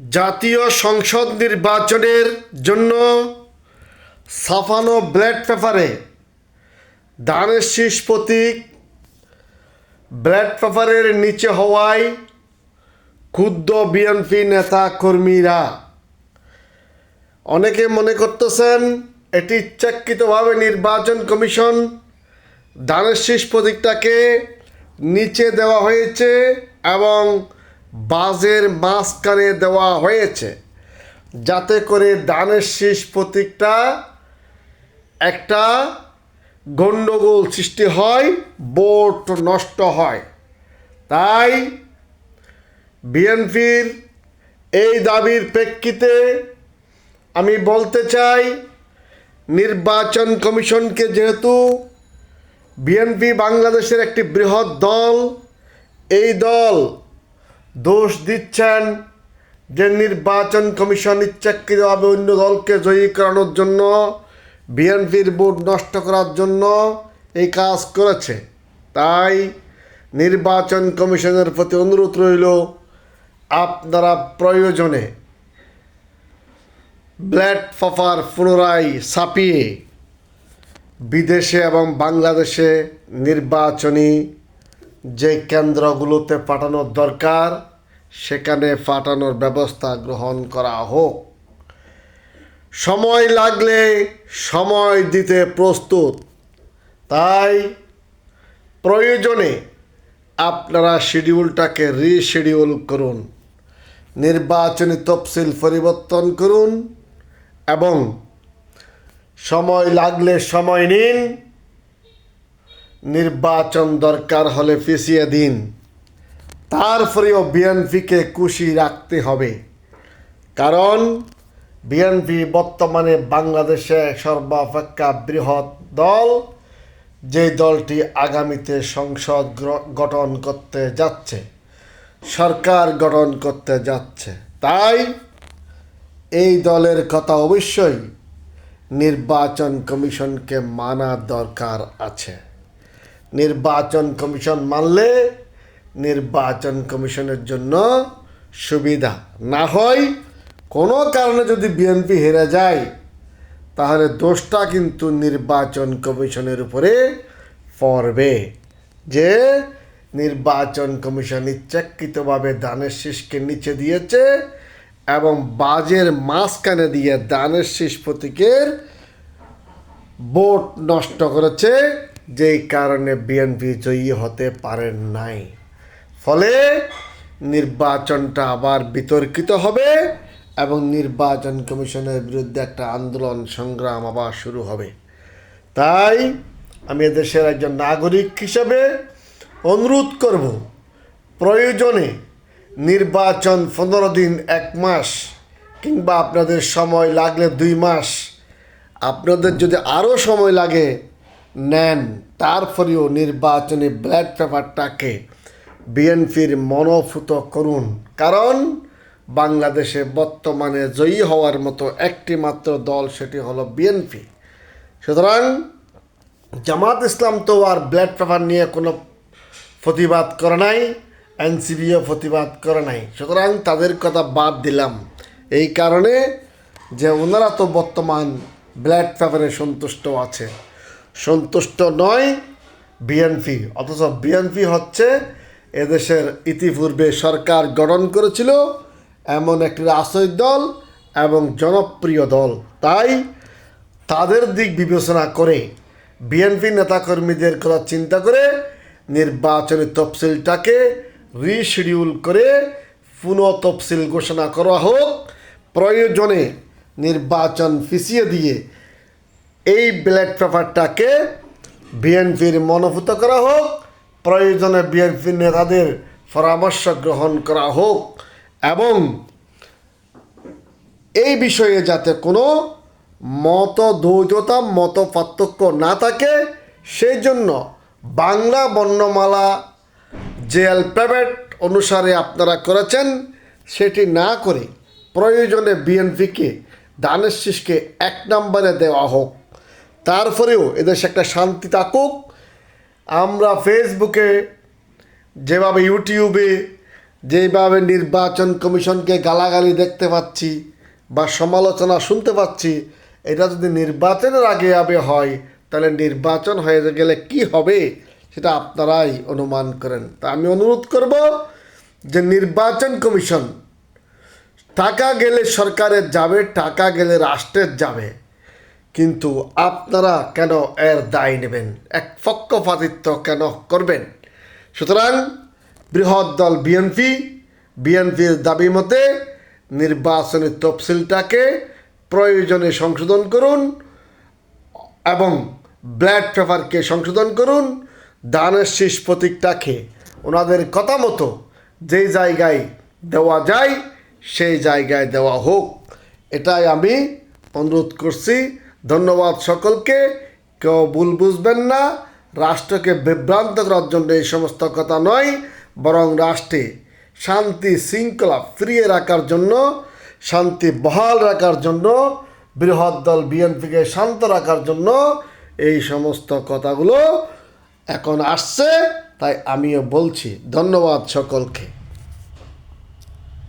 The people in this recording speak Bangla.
জাতীয় সংসদ নির্বাচনের জন্য সাফানো ব্যালট পেপারে ধানের শীষ প্রতীক ব্যালট পেপারের নিচে হওয়ায় ক্ষুদ্র বিএনপি নেতা কর্মীরা। অনেকে মনে করতেছেন এটি ইচ্ছাকৃতভাবে নির্বাচন কমিশন ধানের শীষ প্রতীকটাকে নিচে দেওয়া হয়েছে এবং বাজের মাঝখানে দেওয়া হয়েছে। যাতে করে দানের শীষ প্রতীকটা একটা গণ্ডগোল সৃষ্টি হয় ভোট নষ্ট হয়। তাই বিএনপির এই দাবির প্রেক্ষিতে আমি বলতে চাই, নির্বাচন কমিশনকে যেহেতু বিএনপি বাংলাদেশের একটি বৃহৎ দল, এই দল দোষ দিচ্ছেন যে নির্বাচন কমিশন ইচ্ছাকৃতভাবে অন্য দলকে জয়ী করানোর জন্য বিএনপির ভোট নষ্ট করার জন্য এই কাজ করেছে। তাই নির্বাচন কমিশনের প্রতি অনুরোধ রইল আপনারা প্রয়োজনে ব্ল্যাড ফফার পুনরায় ছাপিয়ে বিদেশে এবং বাংলাদেশে নির্বাচনী যে কেন্দ্রগুলোতে পাঠানোর দরকার, সেখানে পাঠানোর ব্যবস্থা গ্রহণ করা হোক। সময় লাগলে সময় দিতে প্রস্তুত। তাই প্রয়োজনে আপনারা শিডিউলটাকে রিশিডিউল করুন, নির্বাচনী তফসিল পরিবর্তন করুন এবং সময় লাগলে সময় নিন। নির্বাচন দরকার হলে পিছিয়ে দিন। তারপরেও বিএনপিকে খুশি রাখতে হবে। কারণ বিএনপি বর্তমানে বাংলাদেশে সর্বাপেক্ষা বৃহৎ দল। যে দলটি আগামীতে সংসদ গঠন করতে যাচ্ছে, সরকার গঠন করতে যাচ্ছে। তাই এই দলের কথা অবশ্যই নির্বাচন কমিশনকে মানা দরকার আছে। নির্বাচন কমিশন মানলে নির্বাচন কমিশনের জন্য সুবিধা। না হয় কোনো কারণে যদি বিএনপি হেরে যায়, তাহলে দোষটা কিন্তু নির্বাচন কমিশনের উপরে পড়বে। যে নির্বাচন কমিশন ইচ্ছাকৃতভাবে দানের শীষকে নিচে দিয়েছে এবং বাজের মাঝখানে দিয়ে দানের শীষ প্রতীকের ভোট নষ্ট করেছে যেই কারণে বিএনপি জয়ী হতে পারেন নাই। ফলে নির্বাচনটা আবার বিতর্কিত হবে এবং নির্বাচন কমিশনের বিরুদ্ধে একটা আন্দোলন সংগ্রাম আবার শুরু হবে। তাই আমি দেশের একজন নাগরিক হিসেবে অনুরোধ করব, প্রয়োজনে নির্বাচন পনেরো দিন, এক মাস, কিংবা আপনাদের সময় লাগলে দুই মাস, আপনাদের যদি আরও সময় লাগে নেন। তারপরেও নির্বাচনী ব্যালট পেপারটাকে বিএনপির মনোভূত করুন। কারণ বাংলাদেশে বর্তমানে জয়ী হওয়ার মতো একটি মাত্র দল সেটি হলো বিএনপি। সুতরাং জামাত ইসলাম তো আর ব্যালট পেপার নিয়ে কোনো প্রতিবাদ করে নাই এনসিবিও প্রতিবাদ করে নাই। সুতরাং তাদের কথা বাদ দিলাম। এই কারণে যে ওনারা তো বর্তমান ব্ল্যাক পেপারে সন্তুষ্ট আছে। সন্তুষ্ট নয় বিএনপি অথচ বিএনপি হচ্ছে এদেশের ইতিপূর্বে সরকার গঠন করেছিল এমন একটি রাজনৈতিক দল এবং জনপ্রিয় দল। তাই তাদের দিক বিবেচনা করে বিএনপি নেতাকর্মীদের কথা চিন্তা করে নির্বাচনী তফসিলটাকে রিশিডিউল করে পুনঃ তফসিল ঘোষণা করা হোক। প্রয়োজনে নির্বাচন পিছিয়ে দিয়ে এই ব্যালট পেপারটাকে বিএনপির মনোভূত করা হোক, প্রয়োজনে বিএনপির নেতাদের পরামর্শ গ্রহণ করা হোক, এবং এই বিষয়ে যাতে কোনো মত দ্বৈততা মত পার্থক্য না থাকে, সেই জন্য বাংলা বর্ণমালা যে অ্যালফাবেট অনুসারে আপনারা করেছেন, সেটি না করে প্রয়োজনে বিএনপিকে দানের এক নম্বরে দেওয়া হোক। তারপরেও এদেশে একটা শান্তি থাকুক। আমরা ফেসবুকে যেভাবে ইউটিউবে যেভাবে নির্বাচন কমিশনকে গালাগালি দেখতে পাচ্ছি বা সমালোচনা শুনতে পাচ্ছি, এটা যদি নির্বাচনের আগে আবে হয়, তাহলে নির্বাচন হয়ে গেলে কি হবে সেটা আপনারাই অনুমান করেন। তা আমি অনুরোধ করব যে নির্বাচন কমিশন টাকা গেলে সরকারের যাবে, টাকা গেলে রাষ্ট্রের যাবে। কিন্তু আপনারা কেন এর দায় নেবেন? এক পক্ষপাতিত্ব কেন করবেন? সুতরাং বৃহৎ দল বিএনপি বিএনপির দাবি মতে নির্বাচনী তফসিলটাকে প্রয়োজনে সংশোধন করুন এবং ব্ল্যাড পেপারকে সংশোধন করুন, দানের শীষ প্রতীকটাকে। ওনাদের কথা মতো যেই জায়গায় দেওয়া যায়, সেই জায়গায় দেওয়া হোক। এটাই আমি অনুরোধ করছি। ধন্যবাদ সকলকে। কেউ ভুল বুঝবেন না, রাষ্ট্রকে বিভ্রান্ত করার জন্য এই সমস্ত কথা নয়, বরং রাষ্ট্রে শান্তি শৃঙ্খলা ফিরিয়ে রাখার জন্য, শান্তি বহাল রাখার জন্য, বৃহৎ দল বিএনপিকে শান্ত রাখার জন্য এই সমস্ত কথাগুলো এখন আসছে, তাই আমিও বলছি ধন্যবাদ সকলকে।